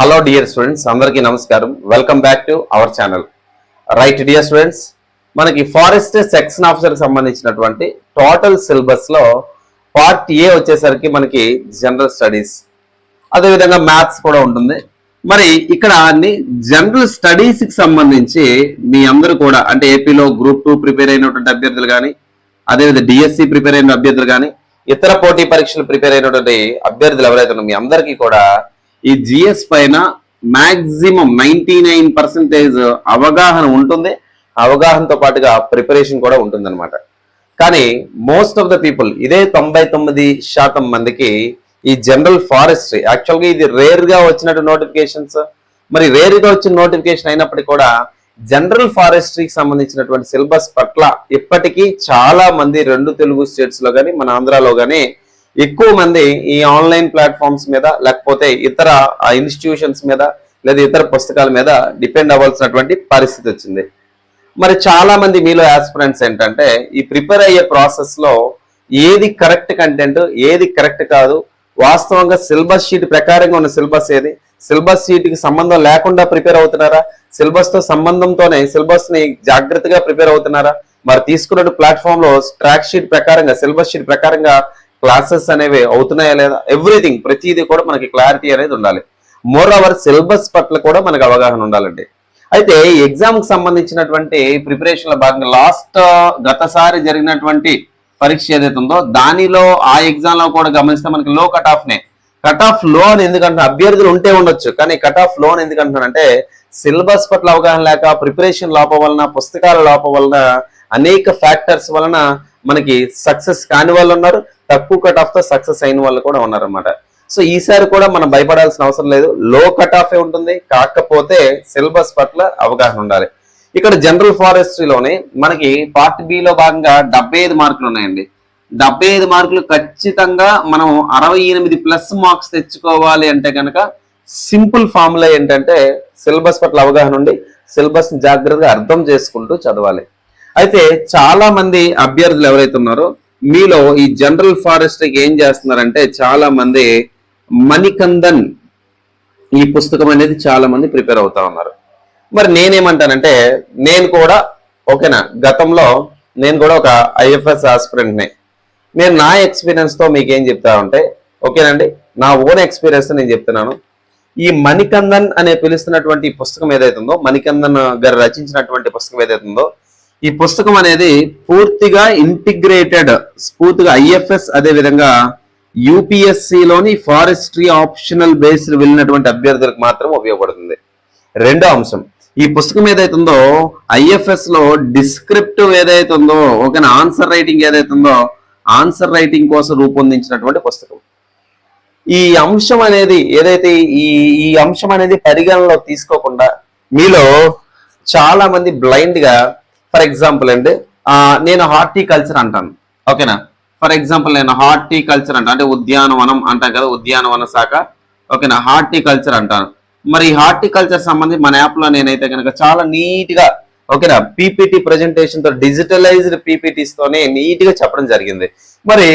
Hello dear students అందరికీ నమస్కారం. Welcome back to our channel right dear students మనకి forest section ఆఫీసర్కి సంబంధించినటువంటి టోటల్ సిలబస్లో పార్ట్ ఏ వచ్చేసరికి మనకి జనరల్ స్టడీస్ అదేవిధంగా మ్యాథ్స్ కూడా ఉంటుంది. మరి ఇక్కడ అన్ని జనరల్ స్టడీస్కి సంబంధించి మీ అందరూ కూడా అంటే ఏపీలో గ్రూప్ టూ ప్రిపేర్ అయినటువంటి అభ్యర్థులు కానీ అదేవిధంగా డిఎస్సి ప్రిపేర్ అయిన అభ్యర్థులు కానీ ఇతర పోటీ పరీక్షలు ప్రిపేర్ అయినటువంటి అభ్యర్థులు ఎవరైతే మీ అందరికీ కూడా ఈ జిఎస్ పైన మాక్సిమం నైన్టీ నైన్ పర్సెంటేజ్ అవగాహన ఉంటుంది. అవగాహనతో పాటుగా ప్రిపరేషన్ కూడా ఉంటుందన్నమాట. కానీ మోస్ట్ ఆఫ్ ద పీపుల్ ఇదే తొంభై తొమ్మిది శాతం మందికి ఈ జనరల్ ఫారెస్ట్రీ యాక్చువల్గా ఇది రేర్గా వచ్చినట్టు నోటిఫికేషన్స్ మరి రేర్గా వచ్చిన నోటిఫికేషన్ అయినప్పటికీ కూడా జనరల్ ఫారెస్ట్రీకి సంబంధించినటువంటి సిలబస్ పట్ల ఇప్పటికీ చాలా మంది రెండు తెలుగు స్టేట్స్లో కానీ మన ఆంధ్రాలో కానీ ఎక్కువ మంది ఈ ఆన్లైన్ ప్లాట్ఫామ్స్ మీద లేకపోతే ఇతర ఇన్స్టిట్యూషన్స్ మీద లేదా ఇతర పుస్తకాల మీద డిపెండ్ అవ్వాల్సినటువంటి పరిస్థితి వచ్చింది. మరి చాలా మంది మీలో యాస్పిరెంట్స్ ఏంటంటే ఈ ప్రిపేర్ అయ్యే ప్రాసెస్లో ఏది కరెక్ట్ కంటెంట్ ఏది కరెక్ట్ కాదు వాస్తవంగా సిలబస్ షీట్ ప్రకారంగా ఉన్న సిలబస్ ఏది సిలబస్ షీట్కి సంబంధం లేకుండా ప్రిపేర్ అవుతున్నారా సిలబస్తో సంబంధంతోనే సిలబస్ని జాగ్రత్తగా ప్రిపేర్ అవుతున్నారా మరి తీసుకున్న ప్లాట్ఫామ్లో ట్రాక్ షీట్ ప్రకారంగా సిలబస్ షీట్ ప్రకారంగా క్లాసెస్ అనేవి అవుతున్నాయా లేదా? ఎవ్రీథింగ్ ప్రతిదీ కూడా మనకి క్లారిటీ అనేది ఉండాలి. మోర్ అవర్ సిలబస్ పట్ల కూడా మనకు అవగాహన ఉండాలండి. అయితే ఈ ఎగ్జామ్కి సంబంధించినటువంటి ప్రిపరేషన్ల భాగంగా లాస్ట్ గతసారి జరిగినటువంటి పరీక్ష ఏదైతే ఉందో దానిలో ఆ ఎగ్జామ్లో కూడా గమనిస్తే మనకి లో కట్ ఆఫ్ నే. కట్ ఆఫ్లో అని ఎందుకంటున్నా? అభ్యర్థులు ఉంటే ఉండొచ్చు కానీ కట్ ఆఫ్లో అని ఎందుకంటున్నానంటే సిలబస్ పట్ల అవగాహన లేక ప్రిపరేషన్ లోపం వలన పుస్తకాల లోపం వలన అనేక ఫ్యాక్టర్స్ వలన మనకి సక్సెస్ కాని వాళ్ళు ఉన్నారు తక్కువ కట్ ఆఫ్తో సక్సెస్ అయిన వాళ్ళు కూడా ఉన్నారనమాట సో ఈసారి కూడా మనం భయపడాల్సిన అవసరం లేదు. లో కట్ ఆఫ్ ఉంటుంది కాకపోతే సిలబస్ పట్ల అవగాహన ఉండాలి. ఇక్కడ జనరల్ ఫారెస్ట్రీలోనే మనకి పార్ట్ బి లో భాగంగా డెబ్బై ఐదు మార్కులు ఉన్నాయండి. డెబ్బై ఐదు మార్కులు ఖచ్చితంగా మనం అరవై ఎనిమిది ప్లస్ మార్క్స్ తెచ్చుకోవాలి అంటే కనుక సింపుల్ ఫార్ములా ఏంటంటే సిలబస్ పట్ల అవగాహన ఉండి సిలబస్ జాగ్రత్తగా అర్థం చేసుకుంటూ చదవాలి. అయితే చాలా మంది అభ్యర్థులు ఎవరైతే ఉన్నారో మీలో ఈ జనరల్ ఫారెస్ట్కి ఏం చేస్తున్నారంటే చాలా మంది మణికందన్ ఈ పుస్తకం అనేది చాలా మంది ప్రిపేర్ అవుతా ఉన్నారు. మరి నేనేమంటానంటే నేను కూడా ఓకేనా గతంలో నేను కూడా ఒక ఐఎఫ్ఎస్ ఆస్పిరెంట్ని. నేను నా ఎక్స్పీరియన్స్తో మీకు ఏం చెప్తా ఉంటే ఓకేనండి నా ఓన్ ఎక్స్పీరియన్స్ నేను చెప్తున్నాను. ఈ మణికందన్ అనే పిలుస్తున్నటువంటి పుస్తకం ఏదైతుందో ఉందో మణికందన్ గారు రచించినటువంటి పుస్తకం ఏదైతుందో ఉందో ఈ పుస్తకం అనేది పూర్తిగా ఇంటిగ్రేటెడ్ పూర్తిగా ఐఎఫ్ఎస్ అదే విధంగా యూపీఎస్సిలోని ఫారెస్ట్రీ ఆప్షనల్ బేస్డ్ వెళ్ళినటువంటి అభ్యర్థులకు మాత్రం ఉపయోగపడుతుంది. రెండో అంశం ఈ పుస్తకం ఏదైతుందో ఉందో ఐఎఫ్ఎస్లో డిస్క్రిప్టివ్ ఏదైతే ఉందో ఓకే ఆన్సర్ రైటింగ్ ఏదైతుందో ఉందో ఆన్సర్ రైటింగ్ కోసం రూపొందించినటువంటి పుస్తకం. ఈ అంశం అనేది ఏదైతే ఈ ఈ అంశం అనేది పరిగణలో తీసుకోకుండా మీలో చాలా మంది బ్లైండ్గా ఫర్ ఎగ్జాంపుల్ అండి నేను హార్టికల్చర్ అంటాను. ఓకేనా? ఫర్ ఎగ్జాంపుల్ నేను హార్టికల్చర్ అంటాను. అంటే ఉద్యానవనం అంటాం కదా ఉద్యానవన శాఖ. ఓకేనా? హార్టికల్చర్ అంటాను. మరి హార్టికల్చర్ సంబంధించి మన యాప్లో నేనైతే కనుక చాలా నీట్గా ఓకేనా? పీపీటీ ప్రెజెంటేషన్తో డిజిటలైజ్డ్ పీపీటీస్తోనే నీట్గా చెప్పడం జరిగింది. మరి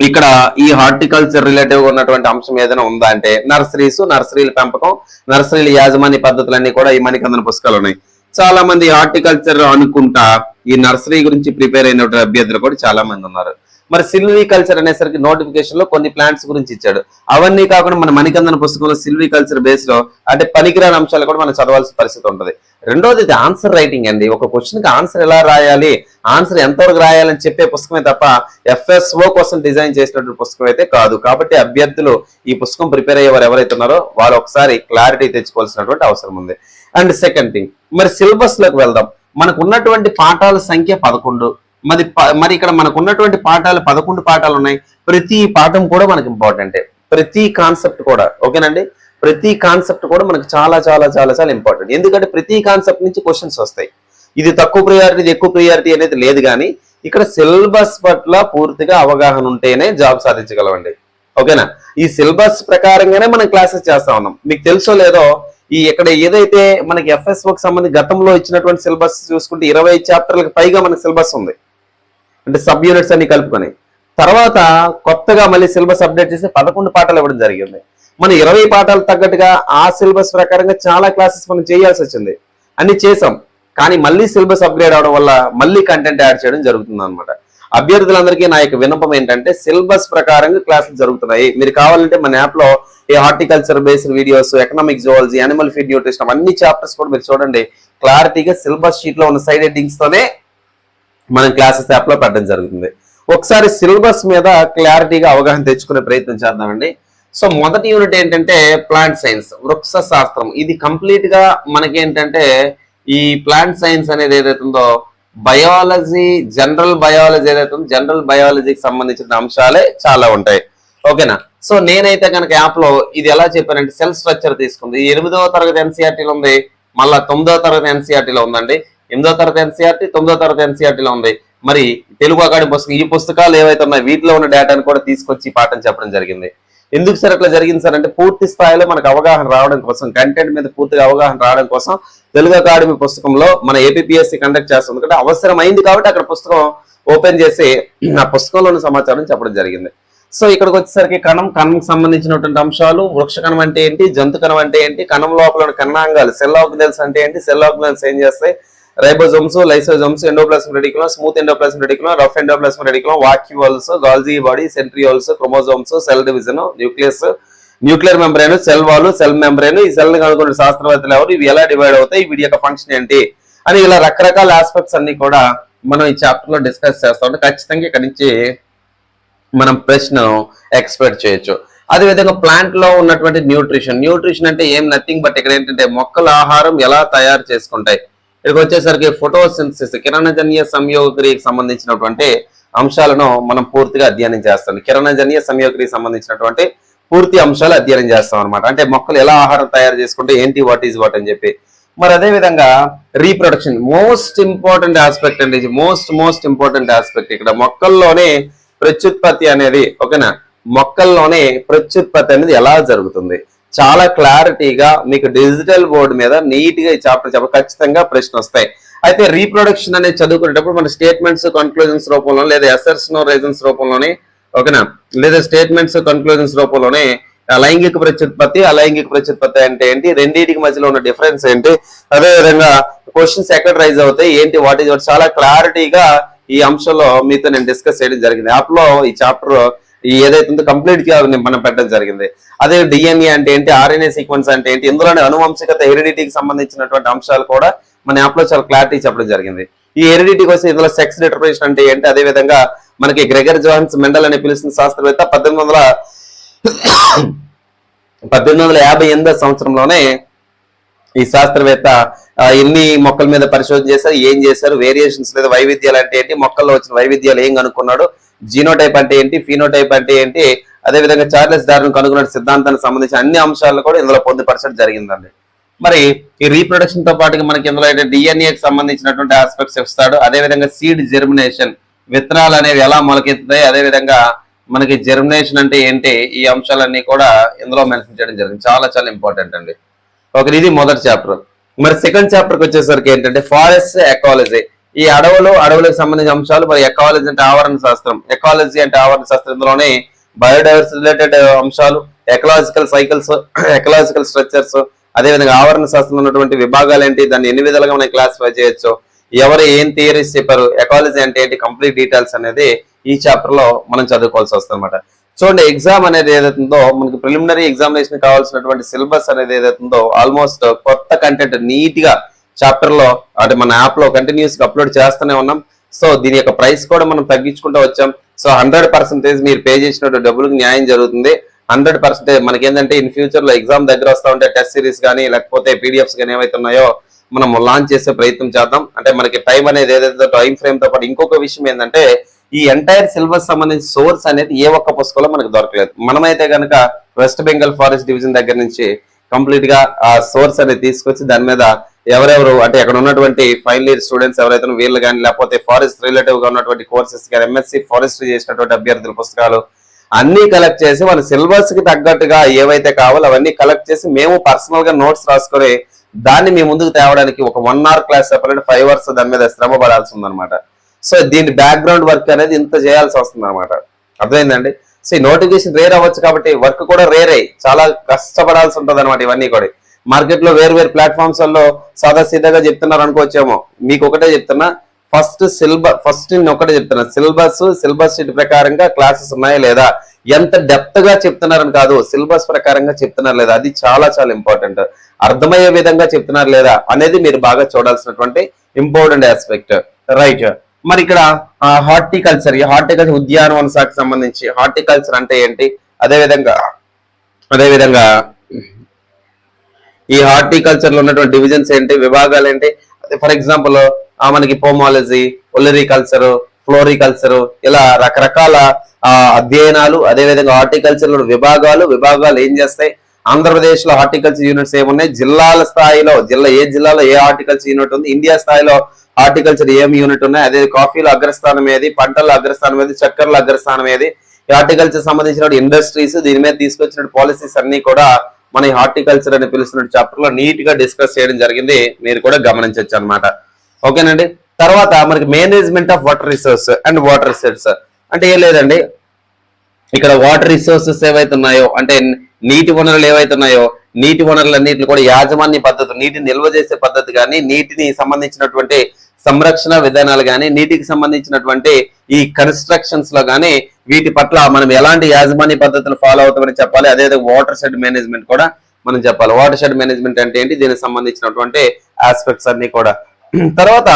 ఇక్కడ ఈ హార్టికల్చర్ రిలేటివ్గా ఉన్నటువంటి అంశం ఏదైనా ఉందా అంటే నర్సరీస్ నర్సరీల పెంపకం నర్సరీల యాజమాన్య పద్ధతులన్నీ కూడా ఈ మణికందన పుస్తకాలు ఉన్నాయి. చాలా మంది హార్టికల్చర్ అనుకుంటా ఈ నర్సరీ గురించి ప్రిపేర్ అయిన అభ్యర్థులు కూడా చాలా మంది ఉన్నారు. మరి సిల్వికల్చర్ అనేసరికి నోటిఫికేషన్లో కొన్ని ప్లాంట్స్ గురించి ఇచ్చాడు. అవన్నీ కాకుండా మన మణికందన పుస్తకంలో సిల్వికల్చర్ బేస్లో అంటే పనికిరాని అంశాలు కూడా మనం చదవాల్సిన పరిస్థితి ఉంటుంది. రెండోది ఆన్సర్ రైటింగ్ అండి. ఒక క్వశ్చన్కి ఆన్సర్ ఎలా రాయాలి? ఆన్సర్ ఎంతవరకు రాయాలని చెప్పే పుస్తకమే తప్ప ఎఫ్ఎస్ఓ కోసం డిజైన్ చేసినటువంటి పుస్తకం అయితే కాదు. కాబట్టి అభ్యర్థులు ఈ పుస్తకం ప్రిపేర్ అయ్యేవారు ఎవరైతే ఉన్నారో వాళ్ళు ఒకసారి క్లారిటీ తెచ్చుకోవాల్సినటువంటి అవసరం ఉంది. అండ్ సెకండ్ థింగ్ మరి సిలబస్లోకి వెళ్దాం. మనకు ఉన్నటువంటి పాఠాల సంఖ్య పదకొండు. మరి మరి ఇక్కడ మనకు ఉన్నటువంటి పాఠాలు పదకొండు పాఠాలు ఉన్నాయి. ప్రతి పాఠం కూడా మనకి ఇంపార్టెంటే ప్రతి కాన్సెప్ట్ కూడా ఓకేనండి? ప్రతి కాన్సెప్ట్ కూడా మనకు చాలా చాలా చాలా చాలా ఇంపార్టెంట్ ఎందుకంటే ప్రతి కాన్సెప్ట్ నుంచి క్వశ్చన్స్ వస్తాయి. ఇది తక్కువ ప్రియారిటీ ఎక్కువ ప్రియారిటీ అనేది లేదు కానీ ఇక్కడ సిలబస్ పట్ల పూర్తిగా అవగాహన ఉంటేనే జాబ్ సాధించగలవండి ఓకేనా? ఈ సిలబస్ ప్రకారంగానే మనం క్లాసెస్ చేస్తా ఉన్నాం. మీకు తెలుసో లేదో ఈ ఇక్కడ ఏదైతే మనకి ఎఫ్ఎస్ఓకి సంబంధించి గతంలో ఇచ్చినటువంటి సిలబస్ చూసుకుంటే ఇరవై చాప్టర్లకు పైగా మనకి సిలబస్ ఉంది. అంటే సబ్ యూనిట్స్ అన్ని కలుపుకొని. తర్వాత కొత్తగా మళ్ళీ సిలబస్ అప్డేట్ చేసి పదకొండు పాఠాలు ఇవ్వడం జరిగింది. మన ఇరవై పాఠాలు తగ్గట్టుగా ఆ సిలబస్ ప్రకారంగా చాలా క్లాసెస్ మనం చేయాల్సి వచ్చింది. అన్ని చేసాం. కానీ మళ్ళీ సిలబస్ అప్గ్రేడ్ అవడం వల్ల మళ్ళీ కంటెంట్ యాడ్ చేయడం జరుగుతుంది అనమాట అభ్యర్థులందరికీ నా యొక్క విన్నపం ఏంటంటే సిలబస్ ప్రకారంగా క్లాసులు జరుగుతున్నాయి. మీరు కావాలంటే మన యాప్లో ఈ horticulture based videos economic zoology animal feed nutrition అన్ని చాప్టర్స్ కూడా మీరు చూడండి. క్లారిటీగా సిలబస్ షీట్లో ఉన్న సైడ్ హెడ్డింగ్స్ తోనే మనం క్లాసెస్ యాప్లో పెట్టడం జరుగుతుంది. ఒకసారి సిలబస్ మీద క్లారిటీగా అవగాహన తెచ్చుకునే ప్రయత్నం చేద్దామండి. సో మొదటి యూనిట్ ఏంటంటే ప్లాంట్ సైన్స్ వృక్ష శాస్త్రం ఇది కంప్లీట్గా మనకి ఏంటంటే ఈ ప్లాంట్ సైన్స్ అనేది ఏదైతే ఉందో బయాలజీ జనరల్ బయాలజీ ఏదైతే ఉందో జనరల్ బయాలజీకి సంబంధించిన అంశాలే చాలా ఉంటాయి. ఓకేనా? సో నేనైతే కనుక యాప్లో ఇది ఎలా చెప్పానంటే సెల్ స్ట్రక్చర్ తీసుకుంది. ఎనిమిదవ తరగతి ఎన్సీఆర్టీలో ఉంది మళ్ళా తొమ్మిదవ తరగతి ఎన్సీఆర్టీలో ఉందండి. ఎనిమిదో తరగతి ఎన్సీఆర్టీ తొమ్మిదో తరగతి ఎన్సీఆర్టీలో ఉంది. మరి తెలుగు అకాడమీ పుస్తకం ఈ పుస్తకాలు ఏవైతే ఉన్నాయి వీటిలో ఉన్న డేటాను కూడా తీసుకొచ్చి పాఠం చెప్పడం జరిగింది. ఎందుకు సార్ అట్లా జరిగింది సార్ అంటే పూర్తి స్థాయిలో మనకు అవగాహన రావడం కోసం కంటెంట్ మీద పూర్తిగా అవగాహన రావడం కోసం తెలుగు అకాడమీ పుస్తకంలో మన ఏపీఎస్సి కండక్ట్ చేస్తుంది. కాబట్టి అవసరమైంది కాబట్టి అక్కడ పుస్తకం ఓపెన్ చేసి ఆ పుస్తకంలోని సమాచారం చెప్పడం జరిగింది. సో ఇక్కడికి వచ్చేసరికి కణం కణం సంబంధించినటువంటి అంశాలు వృక్ష కణం అంటే ఏంటి జంతు కణం అంటే ఏంటి కణం లోపల ఉన్న కణాంగాలు సెల్ ఆర్గనల్స్ అంటే ఏంటి సెల్ ఆర్గనల్స్ ఏం చేస్తాయి? Ribosomes lysosomes endoplasmic reticulum smooth endoplasmic reticulum rough endoplasmic reticulum vacuoles Golgi body centrioles chromosomes cell division nucleus nuclear membrane cell wall cell membrane ఈ సెల్ని కనుక్కున్న శాస్త్రవేత్తలు ఎవరు? ఇవి ఎలా డివైడ్ అవుతాయి? వీటి యొక్క ఫంక్షన్ ఏంటి? అని ఇలా రకరకాల ఆస్పెక్ట్స్ అన్ని కూడా మనం ఈ చాప్టర్లో డిస్కస్ చేస్తాం. అంటే ఖచ్చితంగా ఇక్కడ నుంచి మనం ప్రశ్నను ఎక్స్పెక్ట్ చేయొచ్చు. అదేవిధంగా ప్లాంట్లో ఉన్నటువంటి న్యూట్రిషన్ న్యూట్రిషన్ అంటే ఏం? నథింగ్ బట్ ఇక్కడ ఏంటంటే మొక్కల ఆహారం ఎలా తయారు చేసుకుంటాయి? ఇక్కడికి వచ్చేసరికి ఫోటోసిన్సిస్ కిరణజన్య సంయోగక్రియకి సంబంధించినటువంటి అంశాలను మనం పూర్తిగా అధ్యయనం చేస్తాం. కిరణజన్య సంయోగక్రియకి సంబంధించినటువంటి పూర్తి అంశాలు అధ్యయనం చేస్తాం అనమాట అంటే మొక్కలు ఎలా ఆహారం తయారు చేసుకుంటే ఏంటి వాట్ ఈజ్ వాట్ అని చెప్పి. మరి అదే విధంగా రీప్రొడక్షన్ మోస్ట్ ఇంపార్టెంట్ ఆస్పెక్ట్ అండి మోస్ట్ మోస్ట్ ఇంపార్టెంట్ ఆస్పెక్ట్ ఇక్కడ. మొక్కల్లోనే ప్రత్యుత్పత్తి అనేది ఓకేనా? మొక్కల్లోనే ప్రత్యుత్పత్తి అనేది ఎలా జరుగుతుంది? చాలా క్లారిటీగా మీకు డిజిటల్ బోర్డు మీద నీట్గా చాప్టర్ చెప్ప ఖచ్చితంగా ప్రశ్న వస్తాయి. అయితే రీప్రొడక్షన్ అనేది చదువుకునేటప్పుడు మన స్టేట్మెంట్స్ కన్క్లూజన్స్ రూపంలో లేదా ఎసర్స్ నో రీజన్స్ రూపంలోనే ఓకేనా? లేదా స్టేట్మెంట్స్ కన్క్లూజన్స్ రూపంలోనే అలైంగిక ప్రత్యుత్పత్తి అలైంగిక ప్రత్యుత్పత్తి అంటే ఏంటి? రెండింటికి మధ్యలో ఉన్న డిఫరెన్స్ ఏంటి? అదే విధంగా క్వశ్చన్స్ ఎక్కడ రైజ్ అవుతాయి? ఏంటి? వాట్ ఈజ్ చాలా క్లారిటీగా ఈ అంశంలో మీతో నేను డిస్కస్ చేయడం జరిగింది. యాప్లో ఈ చాప్టర్ ఏదైతే కంప్లీట్గా మనం పెట్టడం జరిగింది. అదే డిఎన్ఏ అంటే ఏంటి? ఆర్ఎన్ఏ సీక్వెన్స్ అంటే ఏంటి? ఇందులోనే అనువంశికత హెరిడిటీకి సంబంధించినటువంటి అంశాలు కూడా మన యాప్లో చాలా క్లారిటీ చెప్పడం జరిగింది. ఈ హెరిడిటీకి వస్తే ఇందులో సెక్స్ డిటర్మినేషన్ అంటే ఏంటి? అదే విధంగా మనకి గ్రెగర్ జాన్స్ మెండల్ అని పిలుస్తున్న శాస్త్రవేత్త పద్దెనిమిది వందల పద్దెనిమిది వందల యాభై ఎనిమిదో సంవత్సరంలోనే ఈ శాస్త్రవేత్త ఎన్ని మొక్కల మీద పరిశోధన చేశారు ఏం చేశారు వేరియేషన్స్ లేదా వైవిధ్యాలు అంటే ఏంటి మొక్కల్లో వచ్చిన వైవిధ్యాలు ఏం కనుక్కున్నాడు జీనోటైప్ అంటే ఏంటి ఫీనోటైప్ అంటే ఏంటి అదే విధంగా చార్లెస్ డార్విన్ కనుగొన్న సిద్ధాంతానికి సంబంధించిన అన్ని అంశాలను కూడా ఇందులో పొందుపరచడం జరిగిందండి. మరి ఈ రీప్రొడక్షన్తో పాటుగా మనకి ఇందులో డిఎన్ఏకి సంబంధించినటువంటి ఆస్పెక్ట్స్ ఇస్తాడు అదే విధంగా సీడ్ జెర్మినేషన్ విత్తనాలు అనేవి ఎలా మొలకెత్తుతాయి? అదే విధంగా మనకి జెర్మినేషన్ అంటే ఏంటి? ఈ అంశాలన్నీ కూడా ఇందులో మెన్షన్ చేయడం జరిగింది. చాలా చాలా ఇంపార్టెంట్ అండి. ఓకే ఇది మొదటి చాప్టర్ మరి సెకండ్ చాప్టర్కి వచ్చేసరికి ఏంటంటే ఫారెస్ట్ ఎకాలజీ ఈ అడవులు అడవులకు సంబంధించిన అంశాలు మరి ఎకాలజీ అంటే ఆవరణ శాస్త్రం. ఎకాలజీ అంటే ఆవరణ శాస్త్రం. ఇందులోనే బయోడైవర్సిటీ రిలేటెడ్ అంశాలు ఎకలాజికల్ సైకిల్స్ ఎకలాజికల్ స్ట్రక్చర్స్ అదేవిధంగా ఆవరణ శాస్త్రంలో ఉన్నటువంటి విభాగాలు ఏంటి? దాన్ని ఎన్ని విధాలుగా మనం క్లాసిఫై చేయొచ్చు? ఎవరు ఏం థియరీస్ చెప్పారు ఎకాలజీ అంటే ఏంటి కంప్లీట్ డీటెయిల్స్ అనేది ఈ చాప్టర్లో మనం చదువుకోవాల్సి వస్తుంది అనమాట చూడండి ఎగ్జామ్ అనేది ఏదైతుందో మనకి ప్రిలిమినరీ ఎగ్జామినేషన్ కావాల్సినటువంటి సిలబస్ అనేది ఏదైతుందో ఆల్మోస్ట్ కొత్త కంటెంట్ నీట్గా చాప్టర్లో అంటే మన యాప్లో కంటిన్యూస్గా అప్లోడ్ చేస్తూనే ఉన్నాం. సో దీని యొక్క ప్రైస్ కూడా మనం తగ్గించుకుంటూ వచ్చాం. సో హండ్రెడ్ పర్సెంటేజ్ మీరు పే చేసినట్టు డబ్బులకు న్యాయం జరుగుతుంది. హండ్రెడ్ పర్సెంటేజ్ మనకి ఏంటంటే ఇన్ ఫ్యూచర్లో ఎగ్జామ్ దగ్గర వస్తా ఉంటే టెస్ట్ సిరీస్ కానీ లేకపోతే పీడిఎఫ్స్ కానీ ఏవైతే ఉన్నాయో మనం లాంచ్ చేసే ప్రయత్నం చేద్దాం. అంటే మనకి టైం అనేది ఏదైతే టైం ఫ్రేమ్తో పాటు ఇంకొక విషయం ఏంటంటే ఈ ఎంటైర్ సిలబస్ సంబంధించి సోర్స్ అనేది ఏ ఒక్క పుస్తకంలో మనకు దొరకలేదు. మనమైతే కనుక వెస్ట్ బెంగాల్ ఫారెస్ట్ డివిజన్ దగ్గర నుంచి కంప్లీట్గా ఆ సోర్స్ అనేది తీసుకొచ్చి దాని మీద ఎవరెవరు అంటే అక్కడ ఉన్నటువంటి ఫైనల్ ఇయర్ స్టూడెంట్స్ ఎవరైతే వీళ్ళు కానీ లేకపోతే ఫారెస్ట్ రిలేటివ్గా ఉన్నటువంటి కోర్సెస్ కానీ ఎంఎస్సి ఫారెస్ట్రీ చేసినటువంటి అభ్యర్థుల పుస్తకాలు అన్ని కలెక్ట్ చేసి మన సిలబస్కి తగ్గట్టుగా ఏవైతే కావాలో అవన్నీ కలెక్ట్ చేసి మేము పర్సనల్గా నోట్స్ రాసుకొని దాన్ని మీ ముందుకు తేవడానికి ఒక వన్ అవర్ క్లాస్ చెప్పాలంటే ఫైవ్ అవర్స్ దాని మీద శ్రమ పడాల్సి ఉందన్నమాట సో దీని బ్యాక్గ్రౌండ్ వర్క్ అనేది ఇంత చేయాల్సి వస్తుంది అనమాట అర్థమైందండి? సో ఈ నోటిఫికేషన్ రేర్ అవ్వచ్చు కాబట్టి వర్క్ కూడా రేరే చాలా కష్టపడాల్సి ఉంటుంది అనమాట ఇవన్నీ కూడా. మార్కెట్లో వేరు వేరు ప్లాట్ఫామ్స్లో సాదా సీదాగా చెప్తున్నారు అనుకోవచ్చేమో. మీకు ఒకటే చెప్తున్నా ఫస్ట్ సిలబస్ ఫస్ట్ నేను ఒకటే చెప్తున్నా. సిలబస్ సిలబస్ షీట్ ప్రకారంగా క్లాసెస్ ఉన్నాయా లేదా? ఎంత డెప్త్గా చెప్తున్నారని కాదు సిలబస్ ప్రకారంగా చెప్తున్నారు లేదా? అది చాలా చాలా ఇంపార్టెంట్. అర్థమయ్యే విధంగా చెప్తున్నారు లేదా? అనేది మీరు బాగా చూడాల్సినటువంటి ఇంపార్టెంట్ ఆస్పెక్ట్. రైట్. మరి ఇక్కడ హార్టికల్చర్. ఈ హార్టికల్చర్ ఉద్యానవన శాఖకు సంబంధించి హార్టికల్చర్ అంటే ఏంటి? అదేవిధంగా అదేవిధంగా ఈ హార్టికల్చర్లో ఉన్నటువంటి డివిజన్స్ ఏంటి? విభాగాలు ఏంటి? ఫర్ ఎగ్జాంపుల్ మనకి పోమాలజీ ఒలరికల్చర్ ఫ్లోరికల్చర్ ఇలా రకరకాల అధ్యయనాలు అదే విధంగా హార్టికల్చర్లో విభాగాలు విభాగాలు ఏం చేస్తాయి? ఆంధ్రప్రదేశ్లో హార్టికల్చర్ యూనిట్స్ ఏమున్నాయి? జిల్లాల స్థాయిలో జిల్లా ఏ జిల్లాలో ఏ హార్టికల్చర్ యూనిట్ ఉంది? ఇండియా స్థాయిలో హార్టికల్చర్ ఏం యూనిట్ ఉన్నాయి? అదే కాఫీలో అగ్రస్థానం ఏది? పంటల అగ్రస్థానం ఏది? చక్కెరల అగ్రస్థానం ఏది? హార్టికల్చర్ సంబంధించిన ఇండస్ట్రీస్ దీని మీద తీసుకొచ్చిన పాలసీస్ అన్ని కూడా మన హార్టికల్చర్ అని పిలుస్తున్న చాప్టర్లో నీట్గా డిస్కస్ చేయడం జరిగింది. మీరు కూడా గమనించవచ్చు అనమాట ఓకేనండి? తర్వాత మనకి management of water resource and water resource అంటే ఏం లేదండి? ఇక్కడ వాటర్ రిసోర్సెస్ ఏవైతే ఉన్నాయో అంటే నీటి వనరులు ఏవైతే ఉన్నాయో నీటి వనరులన్నింటిని కూడా యాజమాన్య పద్ధతి నీటిని నిల్వ చేసే పద్ధతి కానీ నీటిని సంబంధించినటువంటి సంరక్షణ విధానాలు కానీ నీటికి సంబంధించినటువంటి ఈ కన్స్ట్రక్షన్స్లో కానీ వీటి పట్ల మనం ఎలాంటి యాజమాన్య పద్ధతులు ఫాలో అవుతామని చెప్పాలి? అదే వాటర్ షెడ్ మేనేజ్మెంట్ కూడా మనం చెప్పాలి. వాటర్ షెడ్ మేనేజ్మెంట్ అంటే ఏంటి? దీనికి సంబంధించినటువంటి ఆస్పెక్ట్స్ అన్ని కూడా. తర్వాత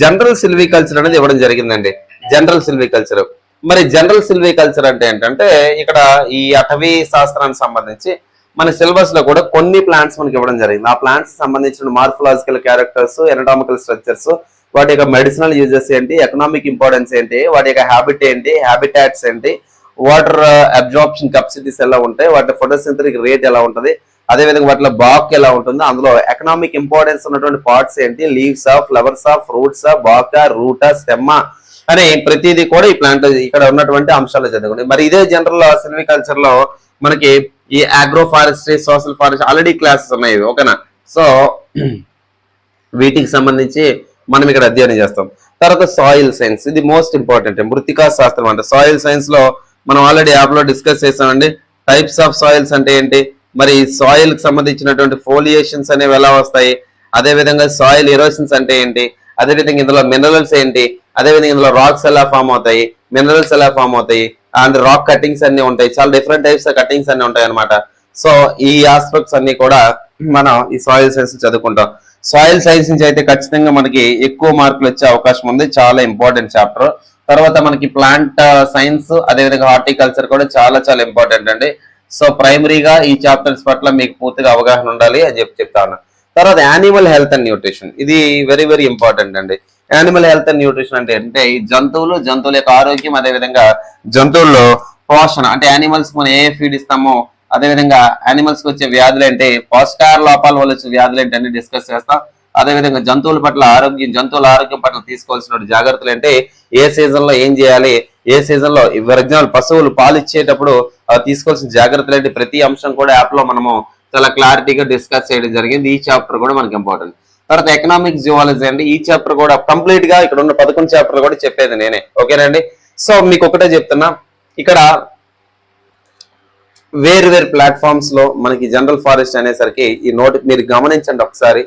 జనరల్ సిల్వికల్చర్ అనేది ఇవ్వడం జరిగిందండి. జనరల్ సిల్వికల్చర్ మరి జనరల్ సిల్వికల్చర్ అంటే ఏంటంటే ఇక్కడ ఈ అటవీ శాస్త్రానికి సంబంధించి మన సిలబస్లో కూడా కొన్ని ప్లాంట్స్ మనకి ఇవ్వడం జరిగింది. ఆ ప్లాంట్స్ సంబంధించిన మార్ఫలాజికల్ క్యారెక్టర్స్ ఎనటామికల్ స్ట్రక్చర్స్ వాటి యొక్క మెడిసినల్ యూజెస్ ఏంటి ఎకనామిక్ ఇంపార్టెన్స్ ఏంటి వాటి యొక్క హ్యాబిట్ ఏంటి హ్యాబిటాట్స్ ఏంటి వాటర్ అబ్జార్ప్షన్ కెపాసిటీస్ ఎలా ఉంటాయి వాటి ఫోటోసింథటిక్ రేట్ ఎలా ఉంటుంది అదే విధంగా వాటిలో బాక్ ఎలా ఉంటుందో అందులో ఎకనామిక్ ఇంపార్టెన్స్ ఉన్నటువంటి పార్ట్స్ ఏంటి? Leaves flowers fruits bark root stem అని ప్రతిదీ కూడా ఈ ప్లాంట్ ఇక్కడ ఉన్నటువంటి అంశాలు చదువుకోండి మరి ఇదే జనరల్ సిల్వికల్చర్లో మనకి ఈ agro forestry social forestry already classes ఉన్నాయి ఓకేనా? సో వీటికి సంబంధించి మనం ఇక్కడ అధ్యయనం చేస్తాం. తర్వాత సాయిల్ సైన్స్ ఇది మోస్ట్ ఇంపార్టెంట్ మృతికా శాస్త్రం అంటే సాయిల్ సైన్స్లో మనం ఆల్రెడీ యాప్లో డిస్కస్ చేసామండి టైప్స్ ఆఫ్ సాయిల్స్ అంటే ఏంటి? మరి సాయిల్కి సంబంధించినటువంటి ఫోలియేషన్స్ అనేవి ఎలా వస్తాయి? అదే విధంగా సాయిల్ ఇరోషన్స్ అంటే ఏంటి? అదే విధంగా ఇందులో మినరల్స్ ఏంటి? అదే విధంగా ఇందులో రాక్స్ ఎలా ఫామ్ అవుతాయి? మినరల్స్ ఎలా ఫామ్ అవుతాయి? అండ్ రాక్ కటింగ్స్ అన్ని ఉంటాయి. చాలా డిఫరెంట్ టైప్స్ ఆఫ్ కటింగ్స్ అన్ని ఉంటాయి అనమాట సో ఈ ఆస్పెక్ట్స్ అన్ని కూడా మనం ఈ సాయిల్ సైన్స్ చదువుకుంటాం. సాయిల్ సైన్స్ నుంచి అయితే ఖచ్చితంగా మనకి ఎక్కువ మార్కులు వచ్చే అవకాశం ఉంది. చాలా ఇంపార్టెంట్ చాప్టర్ తర్వాత మనకి ప్లాంట్ సైన్స్ అదేవిధంగా హార్టికల్చర్ కూడా చాలా చాలా ఇంపార్టెంట్ అండి. సో ప్రైమరీగా ఈ చాప్టర్స్ పట్ల మీకు పూర్తిగా అవగాహన ఉండాలి అని చెప్పి చెప్తాను తర్వాత యానిమల్ హెల్త్ అండ్ న్యూట్రిషన్. ఇది వెరీ వెరీ ఇంపార్టెంట్ అండి. యానిమల్ హెల్త్ అండ్ న్యూట్రిషన్ అంటే అంటే ఈ జంతువులు జంతువుల యొక్క ఆరోగ్యం అదే విధంగా జంతువుల్లో పోషణ అంటే యానిమల్స్ మనం ఏ ఫీడ్ ఇస్తామో అదే విధంగా యానిమల్స్కి వచ్చే వ్యాధులు ఏంటి పోషకాహార లోపాల వల్ల వచ్చే వ్యాధులు ఏంటి డిస్కస్ చేస్తాం. అదేవిధంగా జంతువుల పట్ల ఆరోగ్యం జంతువుల ఆరోగ్యం పట్ల తీసుకోవాల్సిన జాగ్రత్తలు అంటే ఏ సీజన్లో ఏం చేయాలి ఏ సీజన్లో ఫర్ ఎగ్జాంపుల్ పశువులు పాలు ఇచ్చేటప్పుడు తీసుకోవాల్సిన జాగ్రత్తలు ఏంటి? ప్రతి అంశం కూడా యాప్లో మనము చాలా క్లారిటీగా డిస్కస్ చేయడం జరిగింది. ఈ చాప్టర్ కూడా మనకి ఇంపార్టెంట్ తర్వాత ఎకనామిక్ జియాలజీ అండి. ఈ చాప్టర్ కూడా కంప్లీట్గా ఇక్కడ ఉన్న పదకొండు చాప్టర్ కూడా చెప్పేది నేనే. ఓకేనండి సో మీకు ఒకటే చెప్తున్నా. ఇక్కడ వేరు వేరు ప్లాట్ఫామ్స్లో మనకి జనరల్ ఫారెస్ట్ అనేసరికి ఈ నోటి మీరు గమనించండి ఒకసారి.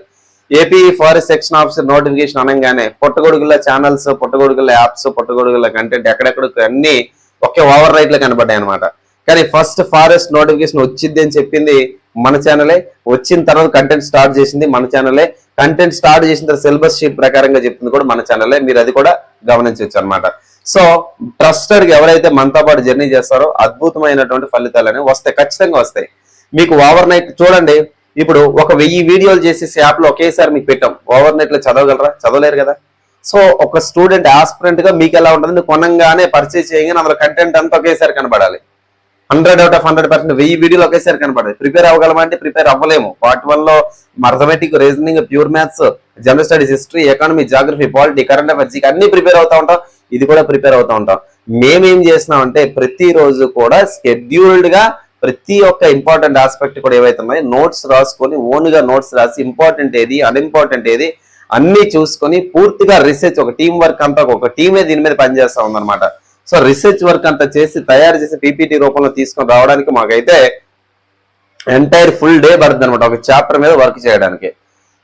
AP forest section officer notification అనగానే పుట్టగొడుగుల ఛానల్స్ పుట్టగొడుగుల యాప్స్ పుట్టగొడుగుల కంటెంట్ ఎక్కడెక్కడ అన్ని ఒకే ఓవర్ రైట్లో కనబడ్డాయి అనమాట కానీ ఫస్ట్ ఫారెస్ట్ నోటిఫికేషన్ వచ్చింది అని చెప్పింది మన ఛానలే వచ్చిన తర్వాత కంటెంట్ స్టార్ట్ చేసింది మన ఛానలే కంటెంట్ స్టార్ట్ చేసిన తర్వాత సిలబస్ షీట్ ప్రకారంగా చెప్పింది కూడా మన ఛానలే మీరు అది కూడా గమనించవచ్చు అనమాట సో ట్రస్టర్ ఎవరైతే మనతో పాటు జర్నీ చేస్తారో అద్భుతమైనటువంటి ఫలితాలు అనేవి వస్తాయి. ఖచ్చితంగా వస్తాయి. మీకు ఓవర్ నైట్ చూడండి ఇప్పుడు ఒక వెయ్యి వీడియోలు చేసేసి యాప్లో ఒకేసారి మీకు పెట్టాం. ఓవర్ నెట్లో చదవగలరా? చదవలేరు కదా. సో ఒక స్టూడెంట్ ఆస్పిరెంట్గా మీకు ఎలా ఉంటుంది? కొనంగానే పర్చేస్ చేయగానే అందులో కంటెంట్ అంతా ఒకేసారి కనబడాలి. Hundred out of hundred percent వెయ్యి వీడియోలు ఒకేసారి కనపడదు ప్రిపేర్ అవ్వగలమంటే ప్రిపేర్ అవ్వలేము. పార్ట్ వన్లో arithmetic reasoning pure maths general studies history economy geography polity current affairs అన్ని ప్రిపేర్ అవుతా ఉంటాం. ఇది కూడా ప్రిపేర్ అవుతా ఉంటాం. మేమేం చేస్తున్నాం అంటే కూడా scheduled గా ప్రతి ఒక్క ఇంపార్టెంట్ ఆస్పెక్ట్ కూడా ఏవైతే ఉన్నాయో నోట్స్ రాసుకొని ఓన్గా నోట్స్ రాసి ఇంపార్టెంట్ ఏది అన్ఇంపార్టెంట్ ఏది అన్ని చూసుకొని పూర్తిగా రీసెర్చ్ ఒక టీం వర్క్ అంతా ఒక టీమే దీని మీద పనిచేస్తా ఉందన్నమాట. సో రీసెర్చ్ వర్క్ అంతా చేసి తయారు చేసి పీపీటీ రూపంలో తీసుకొని రావడానికి మాకైతే ఎంటైర్ ఫుల్ డే పడుతుంది అనమాట ఒక చాప్టర్ మీద వర్క్ చేయడానికి.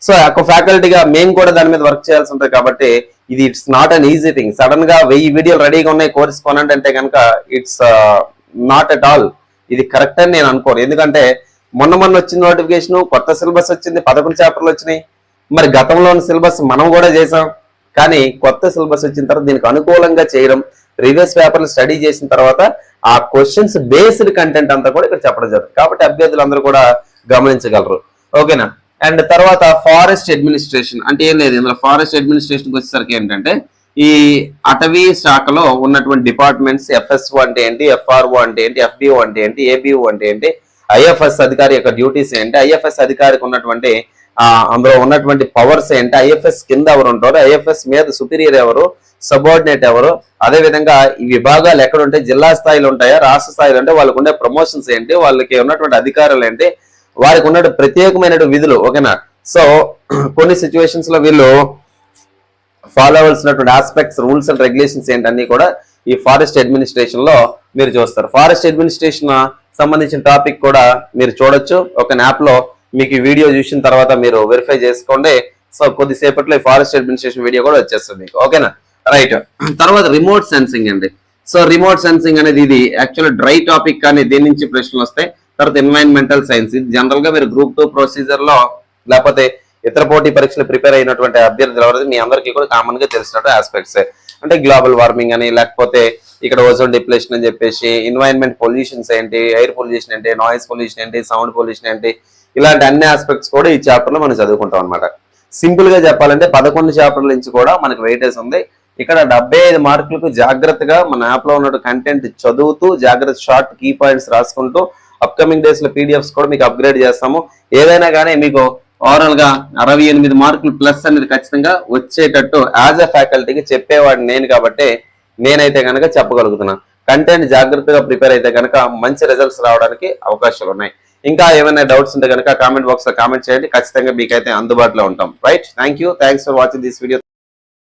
సో ఒక ఫ్యాకల్టీగా మేము కూడా దాని మీద వర్క్ చేయాల్సి ఉంటుంది కాబట్టి ఇది it's not an easy thing సడన్గా వెయ్యి వీడియోలు రెడీగా ఉన్నాయి కోర్స్ కొనండి అంటే కనుక ఇట్స్ నాట్ అట్ ఆల్ ఇది కరెక్ట్ అని నేను అనుకోను. ఎందుకంటే మొన్న మొన్న వచ్చిన నోటిఫికేషన్ కొత్త సిలబస్ వచ్చింది పదకొండు చాప్టర్లు వచ్చినాయి. మరి గతంలో సిలబస్ మనం కూడా చేసాం కానీ కొత్త సిలబస్ వచ్చిన తర్వాత దీనికి అనుకూలంగా చేయడం ప్రీవియస్ పేపర్లు స్టడీ చేసిన తర్వాత ఆ క్వశ్చన్స్ బేస్డ్ కంటెంట్ అంతా కూడా ఇక్కడ చెప్పడం జరుగుతుంది. కాబట్టి అభ్యర్థులు అందరూ కూడా గమనించగలరు. ఓకేనా? అండ్ తర్వాత ఫారెస్ట్ అడ్మినిస్ట్రేషన్ అంటే ఏం లేదు. ఇందులో ఫారెస్ట్ అడ్మినిస్ట్రేషన్ వచ్చేసరికి ఏంటంటే ఈ అటవీ శాఖలో ఉన్నటువంటి డిపార్ట్మెంట్స్ ఎఫ్ఎస్ఓ అంటే ఏంటి ఎఫ్ఆర్ఓ అంటే ఏంటి ఎఫ్బిఓ అంటే ఏంటి ఏబిఓ అంటే ఏంటి ఐఎఫ్ఎస్ అధికారి యొక్క డ్యూటీస్ ఏంటి ఐఎఫ్ఎస్ అధికారికి ఉన్నటువంటి అందులో ఉన్నటువంటి పవర్స్ ఏంటి ఐఎఫ్ఎస్ కింద ఎవరు ఉంటారు ఐఎఫ్ఎస్ మీద సుపీరియర్ ఎవరు సబార్డినేట్ ఎవరు అదే విధంగా ఈ విభాగాలు ఎక్కడ ఉంటాయి జిల్లా స్థాయిలో ఉంటాయా రాష్ట్ర స్థాయిలో ఉంటే వాళ్ళకు ఉండే ప్రమోషన్స్ ఏంటి వాళ్ళకి ఉన్నటువంటి అధికారులు ఏంటి వారికి ఉన్న ప్రత్యేకమైన విధులు ఓకేనా? సో కొన్ని సిచ్యువేషన్స్లో వీళ్ళు ఫాలో అవ్వాల్సినటువంటి ఆస్పెక్ట్స్ రూల్స్ అండ్ రెగ్యులేషన్స్ ఏంటన్నీ కూడా ఈ ఫారెస్ట్ అడ్మినిస్ట్రేషన్లో మీరు చూస్తారు. ఫారెస్ట్ అడ్మినిస్ట్రేషన్ సంబంధించిన టాపిక్ కూడా మీరు చూడొచ్చు. ఒక యాప్లో మీకు ఈ వీడియో చూసిన తర్వాత మీరు వెరిఫై చేసుకోండి. సో కొద్దిసేపట్లో ఈ ఫారెస్ట్ అడ్మినిస్ట్రేషన్ వీడియో కూడా వచ్చేస్తుంది మీకు. ఓకేనా రైట్ తర్వాత రిమోట్ సెన్సింగ్ అండి. సో రిమోట్ సెన్సింగ్ అనేది ఇది యాక్చువల్ డ్రై టాపిక్ కానీ దీని నుంచి ప్రశ్నలు వస్తాయి. తర్వాత ఎన్వైరన్మెంటల్ సైన్స్ ఇది జనరల్గా మీరు గ్రూప్ టూ ప్రొసీజర్లో లేకపోతే ఇతర పోటీ పరీక్షలు ప్రిపేర్ అయినటువంటి అభ్యర్థులు ఎవరైతే మీ అందరికీ కూడా కామన్గా తెలిసినట్టు ఆస్పెక్ట్స్ అంటే గ్లోబల్ వార్మింగ్ అని లేకపోతే ఇక్కడ ఓజోన్ డిప్లేషన్ అని చెప్పేసి ఎన్వైరన్మెంట్ పొల్యూషన్స్ ఏంటి ఎయిర్ పొల్యూషన్ ఏంటి నాయిస్ పొల్యూషన్ ఏంటి సౌండ్ పొల్యూషన్ ఏంటి ఇలాంటి అన్ని ఆస్పెక్ట్స్ కూడా ఈ చాప్టర్లో మనం చదువుకుంటాం అనమాట సింపుల్గా చెప్పాలంటే పదకొండు చాప్టర్ల నుంచి కూడా మనకి వెయిటేజ్ ఉంది. ఇక్కడ డెబ్బై ఐదు మార్కులకు జాగ్రత్తగా మన యాప్లో ఉన్న కంటెంట్ చదువుతూ జాగ్రత్త షార్ట్ కీ పాయింట్స్ రాసుకుంటూ అప్కమింగ్ డేస్లో పీడిఎఫ్స్ కూడా మీకు అప్గ్రేడ్ చేస్తాము. ఏదైనా కానీ మీకు ఓవరాల్గా అరవై ఎనిమిది మార్కులు ప్లస్ అనేది ఖచ్చితంగా వచ్చేటట్టు యాజ్ ఎ ఫ్యాకల్టీకి చెప్పేవాడిని నేను కాబట్టి నేనైతే కనుక చెప్పగలుగుతున్నా. కంటెంట్ జాగ్రత్తగా ప్రిపేర్ అయితే కనుక మంచి రిజల్ట్స్ రావడానికి అవకాశాలు ఉన్నాయి. ఇంకా ఏమైనా డౌట్స్ ఉంటే కనుక కామెంట్ బాక్స్లో కామెంట్ చేయండి. ఖచ్చితంగా మీకైతే అందుబాటులో ఉంటాం. Right thank you thanks for watching this video